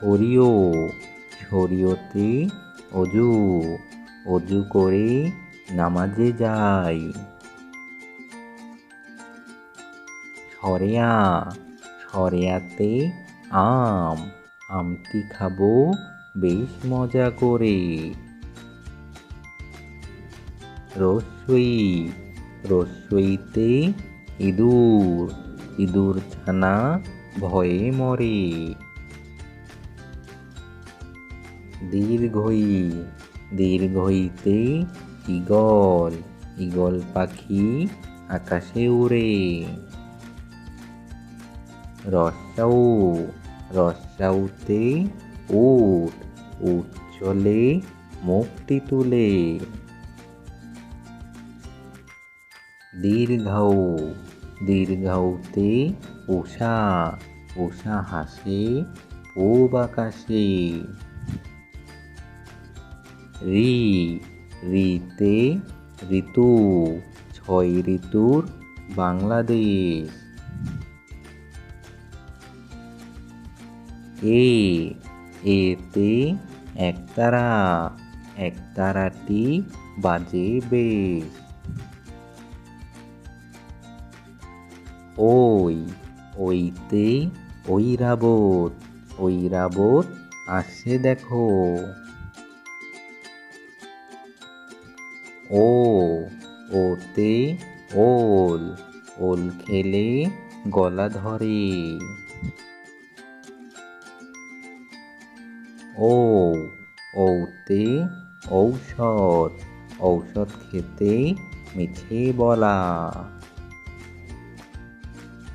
ছড়িও ছড়িওতে অজু অজু করে নামাজে যাই। সরেয়া সরেয়াতে আম, আমটি খাব বেশ মজা করে। রসই, রসইতে ইঁদুর ইঁদুর ছানা ভয়ে মরে। দীর্ঘই, দীর্ঘইতে ইগল ইগল পাখি আকাশে উড়ে। রসাউ রসাউতে উট উট চলে মুখটি তুলে। দীর্ঘৌ দীর্ঘৌতে উষা উষা হাসে পূব আকাশে। রি রিতে ঋতু ছয় ঋতুর বাংলাদেশ এ এতে একতারা একতারাটি বাজে বেশ ওই ওইতে ঐরাবত ঐরাবত আসছে দেখো ও ওতে ওল ওল খেলে গলা ধরে। ও ওতে ঔষধ ঔষধ খেতে মিঠে বলা।